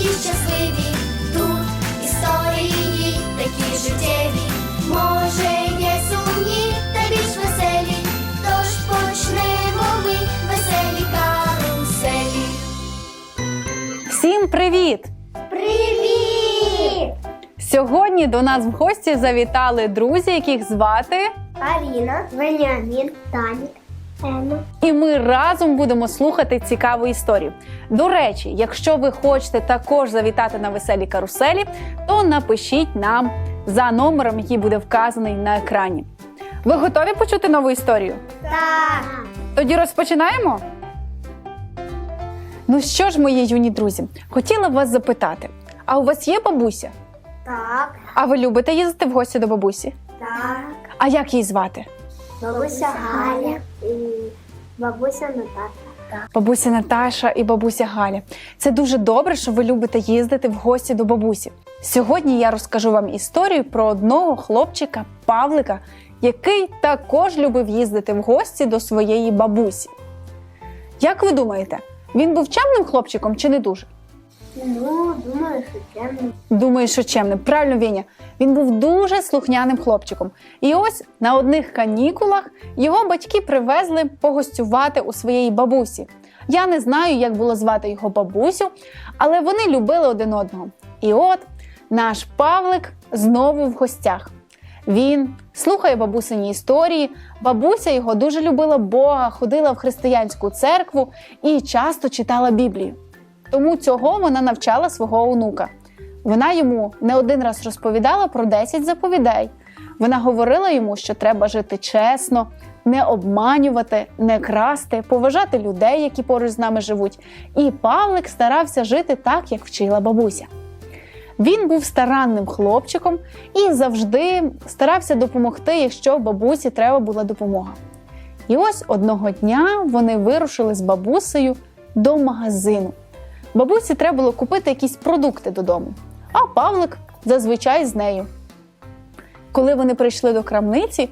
такі щасливі, тут історії такі життєві, може є сумні та більш веселі. Тож почнемо ми веселі каруселі. Всім привіт! Привіт! Сьогодні до нас в гості завітали друзі, яких звати, Аріна, Веніамін, Танік, Ема. і ми разом будемо слухати цікаву історію. До речі, якщо ви хочете також завітати на веселі каруселі, то напишіть нам за номером, який буде вказаний на екрані. Ви готові почути нову історію? Так. Тоді розпочинаємо. Ну що ж, мої юні друзі, хотіла б вас запитати: а у вас є бабуся? Так. А ви любите їздити в гості до бабусі? Так. А як її звати? Бабуся Галя і бабуся Наташа. Бабуся Наташа і бабуся Галя. Це дуже добре, що ви любите їздити в гості до бабусі. Сьогодні я розкажу вам історію про одного хлопчика Павлика, який також любив їздити в гості до своєї бабусі. Як ви думаєте, він був чемним хлопчиком чи не дуже? Ну, думаю, що темно. Думаю, що чемним. Правильно, Віня. Він був дуже слухняним хлопчиком. І ось на одних канікулах його батьки привезли погостювати у своєї бабусі. Я не знаю, як було звати його бабусю, але вони любили один одного. І от наш Павлик знову в гостях. Він слухає бабусині історії. Бабуся його дуже любила Бога, ходила в християнську церкву і часто читала Біблію. Тому цього вона навчала свого онука. Вона йому не один раз розповідала про 10 заповідей. Вона говорила йому, що треба жити чесно, не обманювати, не красти, поважати людей, які поруч з нами живуть. І Павлик старався жити так, як вчила бабуся. Він був старанним хлопчиком і завжди старався допомогти, якщо бабусі треба була допомога. І ось одного дня вони вирушили з бабусею до магазину. Бабусі треба було купити якісь продукти додому, а Павлик зазвичай з нею. Коли вони прийшли до крамниці,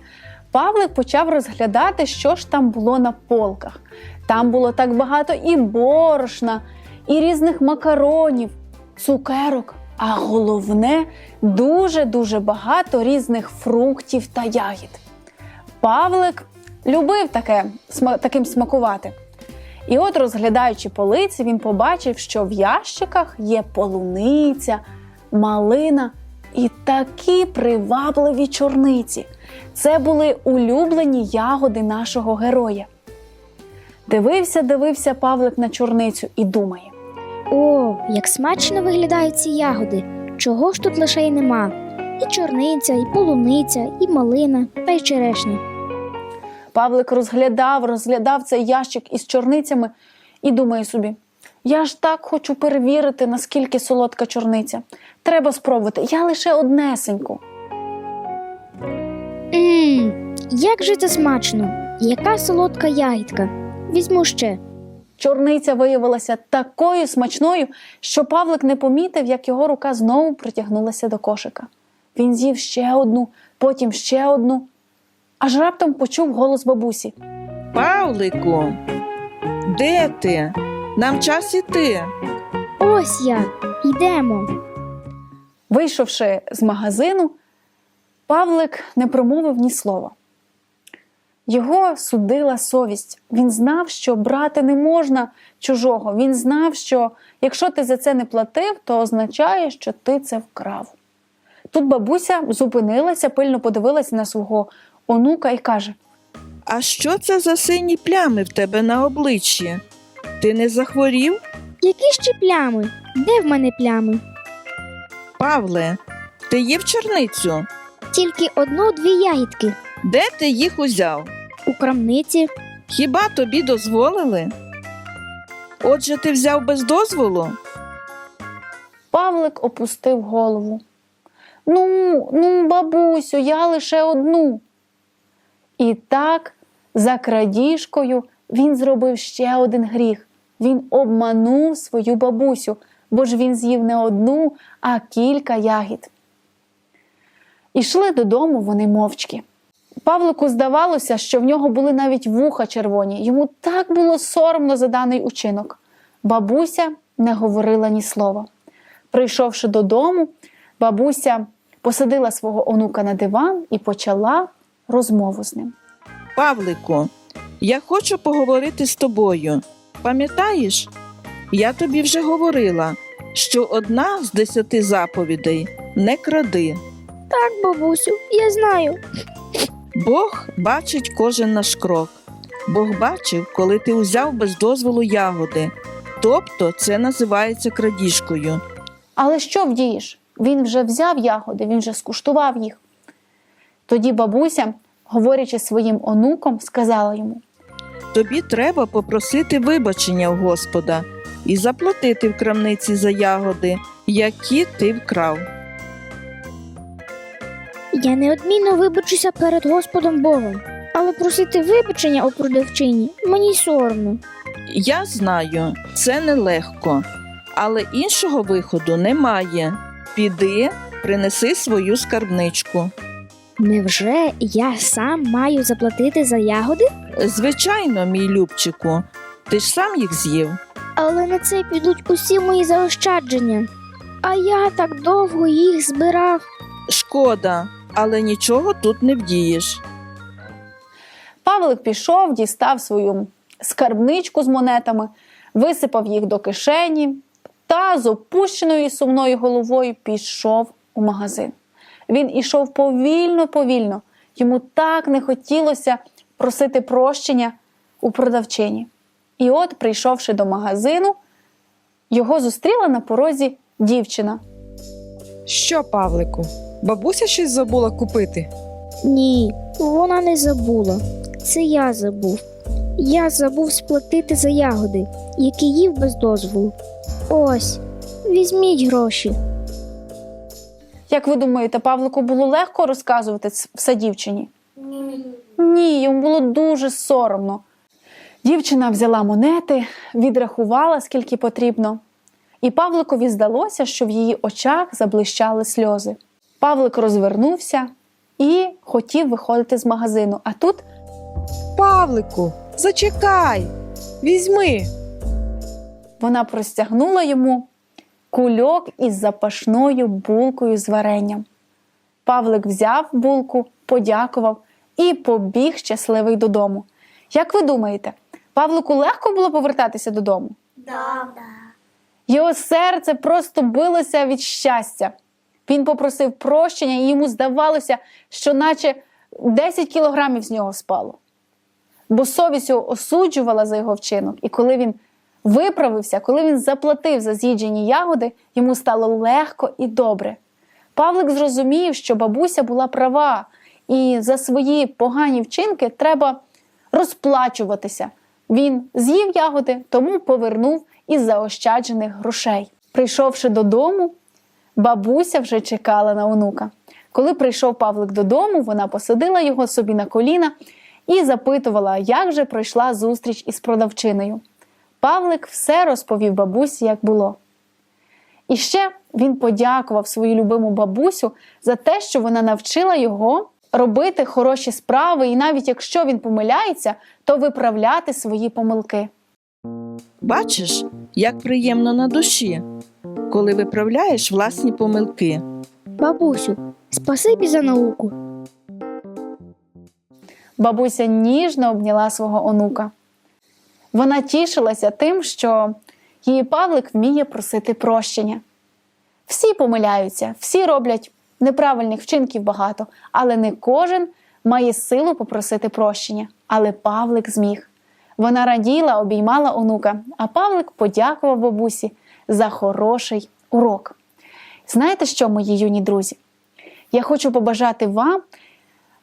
Павлик почав розглядати, що ж там було на полках. Там було так багато і борошна, і різних макаронів, цукерок, а головне дуже-дуже багато різних фруктів та ягід. Павлик любив таке, таким смакувати. І от, розглядаючи полиці, він побачив, що в ящиках є полуниця, малина і такі привабливі чорниці. Це були улюблені ягоди нашого героя. Дивився, дивився Павлик на чорницю і думає: О, як смачно виглядають ці ягоди. Чого ж тут лише й нема? І чорниця, і полуниця, і малина, та й черешня. Павлик розглядав, розглядав цей ящик із чорницями і думає собі: я ж так хочу перевірити, наскільки солодка чорниця. Треба спробувати. Я лише однесеньку. Мм, як же це смачно! Яка солодка ягідка. Візьму ще. Чорниця виявилася такою смачною, що Павлик не помітив, як його рука знову притягнулася до кошика. Він з'їв ще одну, потім ще одну, аж раптом почув голос бабусі. Павлику, де ти? Нам час іти. Ось я. Йдемо. Вийшовши з магазину, Павлик не промовив ні слова. Його судила совість. Він знав, що брати не можна чужого. Він знав, що якщо ти за це не платив, то означає, що ти це вкрав. Тут бабуся зупинилася, пильно подивилася на свого онука і каже: А що це за сині плями в тебе на обличчі? Ти не захворів? Які ще плями? Де в мене плями? Павле, ти їв чорницю? Тільки одну-дві ягідки. Де ти їх узяв? У крамниці. Хіба тобі дозволили? Отже, ти взяв без дозволу? Павлик опустив голову. Ну, ну, бабусю, я лише одну. І так, за крадіжкою, він зробив ще один гріх. Він обманув свою бабусю, бо ж він з'їв не одну, а кілька ягід. Ішли додому вони мовчки. Павлику здавалося, що в нього були навіть вуха червоні. Йому так було соромно за даний учинок. Бабуся не говорила ні слова. Прийшовши додому, бабуся посадила свого онука на диван і почала розмову з ним. Павлику, я хочу поговорити з тобою. Пам'ятаєш, я тобі вже говорила, що одна з десяти заповідей не кради. Так, бабусю, я знаю. Бог бачить кожен наш крок. Бог бачив, коли ти узяв без дозволу ягоди. Тобто це називається крадіжкою. Але що вдієш? Він вже взяв ягоди, він вже скуштував їх. Тоді бабуся, говорячи своїм онуком, сказала йому: Тобі треба попросити вибачення у Господа і заплатити в крамниці за ягоди, які ти вкрав. Я неодмінно вибачуся перед Господом Богом, але просити вибачення у продавчині мені соромно. Я знаю, це нелегко, але іншого виходу немає. Піди, принеси свою скарбничку. Невже я сам маю заплатити за ягоди? Звичайно, мій Любчику, ти ж сам їх з'їв. Але на це підуть усі мої заощадження. А я так довго їх збирав. Шкода, але нічого тут не вдієш. Павлик пішов, дістав свою скарбничку з монетами, висипав їх до кишені та з опущеною і сумною головою пішов у магазин. Він ішов повільно, повільно. Йому так не хотілося просити прощення у продавчині. І от, прийшовши до магазину, його зустріла на порозі дівчина. Що, Павлику, бабуся щось забула купити? Ні, вона не забула. Це я забув. Я забув сплатити за ягоди, які їв без дозволу. Ось, візьміть гроші. Як ви думаєте, Павлику було легко розказувати все дівчині? Ні. Ні, йому було дуже соромно. Дівчина взяла монети, відрахувала, скільки потрібно, і Павликові здалося, що в її очах заблищали сльози. Павлик розвернувся і хотів виходити з магазину. А тут Павлику, зачекай, візьми. вона простягнула йому кульок із запашною булкою з варенням. Павлик взяв булку, подякував і побіг щасливий додому. Як ви думаєте, Павлику легко було повертатися додому? Да. Його серце просто билося від щастя. Він попросив прощення, і йому здавалося, що наче 10 кілограмів з нього спало. Бо совість його осуджувала за його вчинок, і коли він виправився, коли він заплатив за з'їджені ягоди, йому стало легко і добре. Павлик зрозумів, що бабуся була права, і за свої погані вчинки треба розплачуватися. Він з'їв ягоди, тому повернув із заощаджених грошей. Прийшовши додому, бабуся вже чекала на онука. Коли прийшов Павлик додому, вона посадила його собі на коліна і запитувала, як же пройшла зустріч із продавчиною. Павлик все розповів бабусі, як було. І ще він подякував свою любиму бабусю за те, що вона навчила його робити хороші справи, і навіть якщо він помиляється, то виправляти свої помилки. Бачиш, як приємно на душі, коли виправляєш власні помилки. Бабусю, спасибі за науку. Бабуся ніжно обняла свого онука. Вона тішилася тим, що її Павлик вміє просити прощення. Всі помиляються, всі роблять неправильних вчинків багато, але не кожен має силу попросити прощення. Але Павлик зміг. Вона раділа, обіймала онука, а Павлик подякував бабусі за хороший урок. Знаєте що, мої юні друзі? Я хочу побажати вам,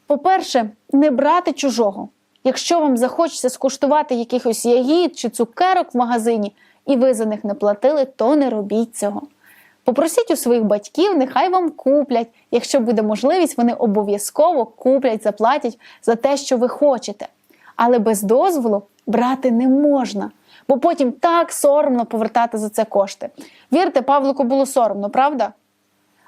по-перше, не брати чужого. Якщо вам захочеться скуштувати якихось ягід чи цукерок в магазині, і ви за них не платили, то не робіть цього. Попросіть у своїх батьків, нехай вам куплять. Якщо буде можливість, вони обов'язково куплять, заплатять за те, що ви хочете. Але без дозволу брати не можна, бо потім так соромно повертати за це кошти. Вірте, Павлику було соромно, правда?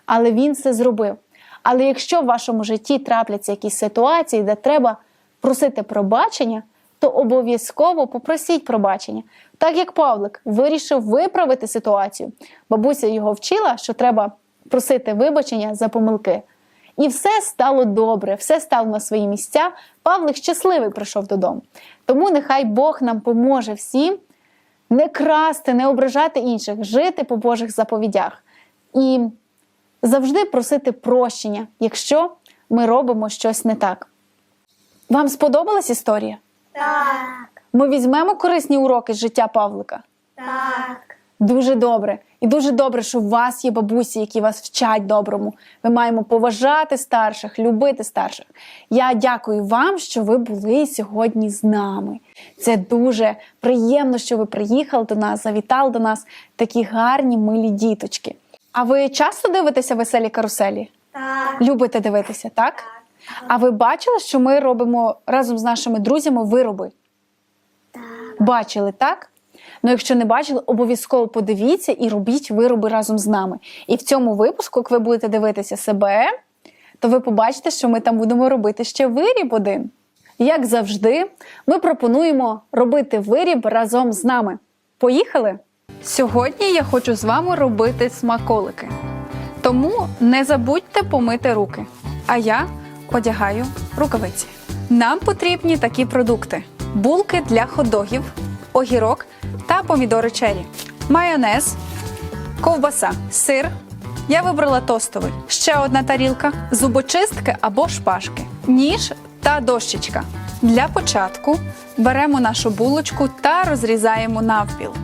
Але він це зробив. Але якщо в вашому житті трапляться якісь ситуації, де треба просити пробачення, то обов'язково попросіть пробачення. Так як Павлик вирішив виправити ситуацію, бабуся його вчила, що треба просити вибачення за помилки. І все стало добре, все стало на свої місця. Павлик щасливий прийшов додому. Тому нехай Бог нам поможе всім не красти, не ображати інших, жити по Божих заповідях і завжди просити прощення, якщо ми робимо щось не так. Вам сподобалась історія? Так. Ми візьмемо корисні уроки з життя Павлика. Так. Дуже добре. І дуже добре, що у вас є бабусі, які вас вчать доброму. Ми маємо поважати старших, любити старших. Я дякую вам, що ви були сьогодні з нами. Це дуже приємно, що ви приїхали до нас, завітали до нас такі гарні, милі діточки. А ви часто дивитеся веселі каруселі? Так. Любите дивитися, так? А ви бачили, що ми робимо разом з нашими друзями вироби? Так. Бачили, так? Ну, якщо не бачили, обов'язково подивіться і робіть вироби разом з нами. І в цьому випуску, як ви будете дивитися себе, то ви побачите, що ми там будемо робити ще виріб один. Як завжди, ми пропонуємо робити виріб разом з нами. Поїхали? Сьогодні я хочу з вами робити смаколики. Тому не забудьте помити руки. А я одягаю рукавиці. Нам потрібні такі продукти: булки для хот-догів, огірок та помідори чері, майонез, ковбаса, сир. Я вибрала тостовий. Ще одна тарілка, зубочистки або шпажки, ніж та дощечка. Для початку беремо нашу булочку та розрізаємо навпіл.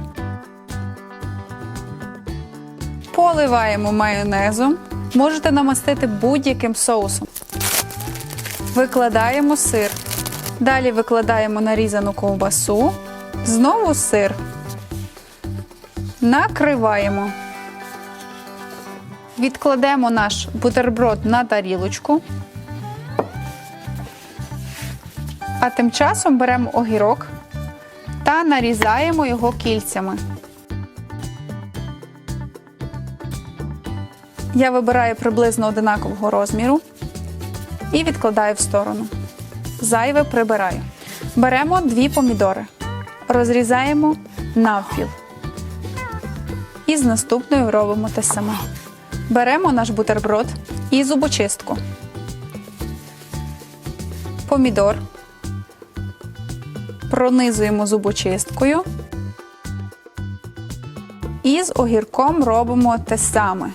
Поливаємо майонезом. Можете намастити будь-яким соусом. Викладаємо сир. Далі викладаємо нарізану ковбасу. Знову сир. Накриваємо. Відкладемо наш бутерброд на тарілочку. А тим часом беремо огірок та нарізаємо його кільцями. Я вибираю приблизно одинакового розміру і відкладаю в сторону. Зайве прибираю. Беремо дві помідори, розрізаємо навпіл. І з наступною робимо те саме. Беремо наш бутерброд і зубочистку. Помідор. Пронизуємо зубочисткою. І з огірком робимо те саме.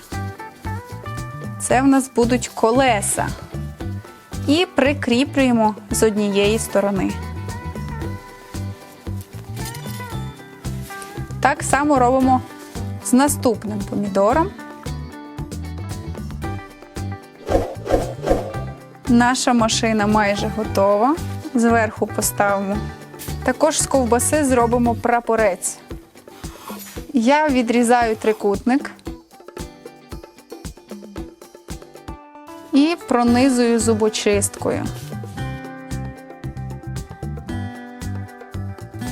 Це в нас будуть колеса. І прикріплюємо з однієї сторони. Так само робимо з наступним помідором. Наша машина майже готова. Зверху поставимо. Також з ковбаси зробимо прапорець. Я відрізаю трикутник і пронизую зубочисткою.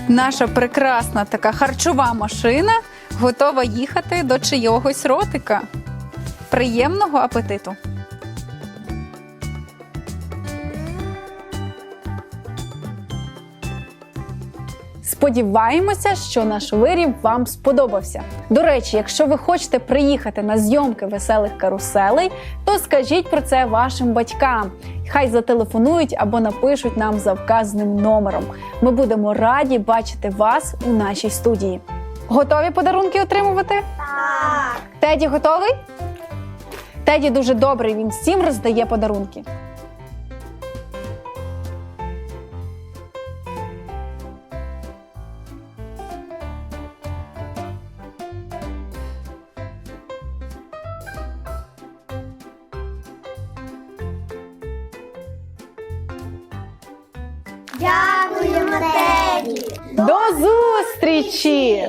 Наша прекрасна така харчова машина готова їхати до чийогось ротика. Приємного апетиту! Сподіваємося, що наш виріб вам сподобався. До речі, якщо ви хочете приїхати на зйомки веселих каруселей, то скажіть про це вашим батькам. Хай зателефонують або напишуть нам за вказаним номером. Ми будемо раді бачити вас у нашій студії. Готові подарунки отримувати? Так. Теді готовий? Теді дуже добрий, він всім роздає подарунки. Дякуємо, Теді. До зустрічі!